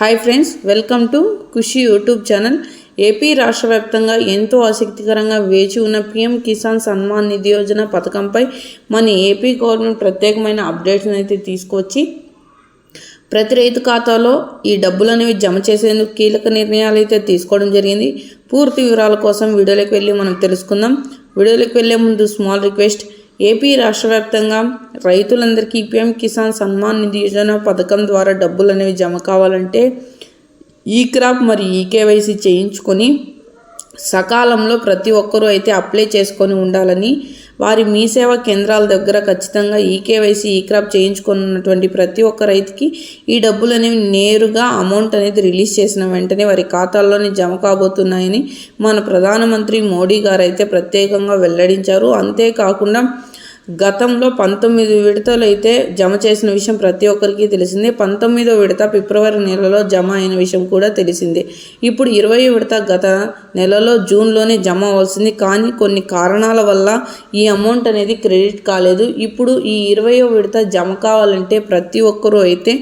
Hi friends welcome to Khushi YouTube channel AP రాష్ట్ర వ్యాప్తంగా ఎంతో ఆసక్తికరంగా వేచి ఉన్న పీఎం కిసాన్ సన్మాన్ నిధి యోజన పథకంపై మన ఏపీ గవర్నమెంట్ ప్రత్యేకమైన అప్డేట్స్ అయితే తీసుకొచ్చి ప్రతి రైతు ఖాతాలో ఈ డబ్బులు అనేవి జమ చేసేందుకు కీలక నిర్ణయాలు అయితే తీసుకోవడం జరిగింది. పూర్తి వివరాల కోసం వీడియోలోకి వెళ్ళి మనం తెలుసుకుందాం. వీడియోలోకి వెళ్ళే ముందు స్మాల్ రిక్వెస్ట్ ఏపీ రాష్ట్ర వ్యాప్తంగా రైతులందరికీ పిఎం కిసాన్ సన్మాన్ నిధి యోజన పథకం ద్వారా డబ్బులు అనేవి జమ కావాలంటే ఈ క్రాప్ మరి ఈ కేవైసీ చేయించుకొని సకాలంలో ప్రతి ఒక్కరూ అయితే అప్లై చేసుకొని ఉండాలని వారి మీ సేవా కేంద్రాల దగ్గర ఖచ్చితంగా ఈ కేవైసీ ఈ క్రాప్ చేయించుకున్నటువంటి ప్రతి ఒక్క రైతుకి ఈ డబ్బులు అనేవి నేరుగా అమౌంట్ అనేది రిలీజ్ చేసిన వెంటనే వారి ఖాతాల్లోనే జమ కాబోతున్నాయని మన ప్రధానమంత్రి మోడీ గారు అయితే ప్రత్యేకంగా వెల్లడించారు. అంతేకాకుండా గతంలో పంతొమ్మిది విడతలు అయితే జమ చేసిన విషయం ప్రతి ఒక్కరికి తెలిసిందే. పంతొమ్మిదో విడత ఫిబ్రవరి నెలలో జమ అయిన విషయం కూడా తెలిసిందే. ఇప్పుడు ఇరవై విడత గత నెలలో జూన్లోనే జమ అవ్వాల్సింది. కానీ కొన్ని కారణాల వల్ల ఈ అమౌంట్ అనేది క్రెడిట్ కాలేదు. ఇప్పుడు ఈ ఇరవయో విడత జమ కావాలంటే ప్రతి ఒక్కరూ అయితే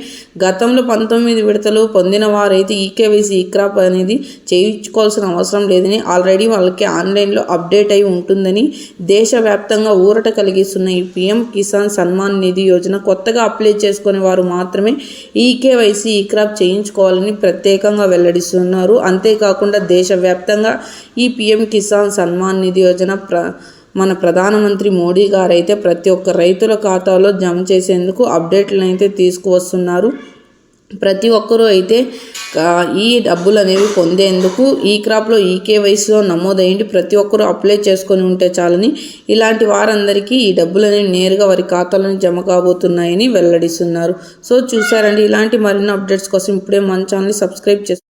గతంలో పంతొమ్మిది విడతలు పొందిన వారైతే ఈకేవైసీ ఈక్రాప్ అనేది చేయించుకోవాల్సిన అవసరం లేదని ఆల్రెడీ వాళ్ళకి ఆన్లైన్లో అప్డేట్ అయి ఉంటుందని దేశవ్యాప్తంగా ఊరట కలిగిస్తున్న ఈ పిఎం కిసాన్ సన్మాన్ నిధి యోజన కొత్తగా అప్లై చేసుకునే వారు మాత్రమే ఈకేవైసీ ఈక్రాప్ చేయించుకోవాలని ప్రత్యేకంగా వెల్లడిస్తున్నారు. అంతేకాకుండా దేశవ్యాప్తంగా ఈ పిఎం కిసాన్ సన్మాన్ నిధి యోజన ప్ర మన ప్రధానమంత్రి మోడీ గారు అయితే ప్రతి ఒక్క రైతుల ఖాతాలో జమ చేసేందుకు అప్డేట్లను అయితే తీసుకువస్తున్నారు. ప్రతి ఒక్కరూ అయితే ఈ డబ్బులు అనేవి పొందేందుకు ఈ క్రాప్లో ఈ కేవైసీలో నమోదయ్యండి. ప్రతి ఒక్కరూ అప్లై చేసుకొని ఉంటే చాలని. ఇలాంటి వారందరికీ ఈ డబ్బులు అనేవి నేరుగా వారి ఖాతాలో జమ కాబోతున్నాయని వెల్లడిస్తున్నారు. సో చూసారండి ఇలాంటి మరిన్ని అప్డేట్స్ కోసం ఇప్పుడే మన ఛానల్ని సబ్స్క్రైబ్ చేసి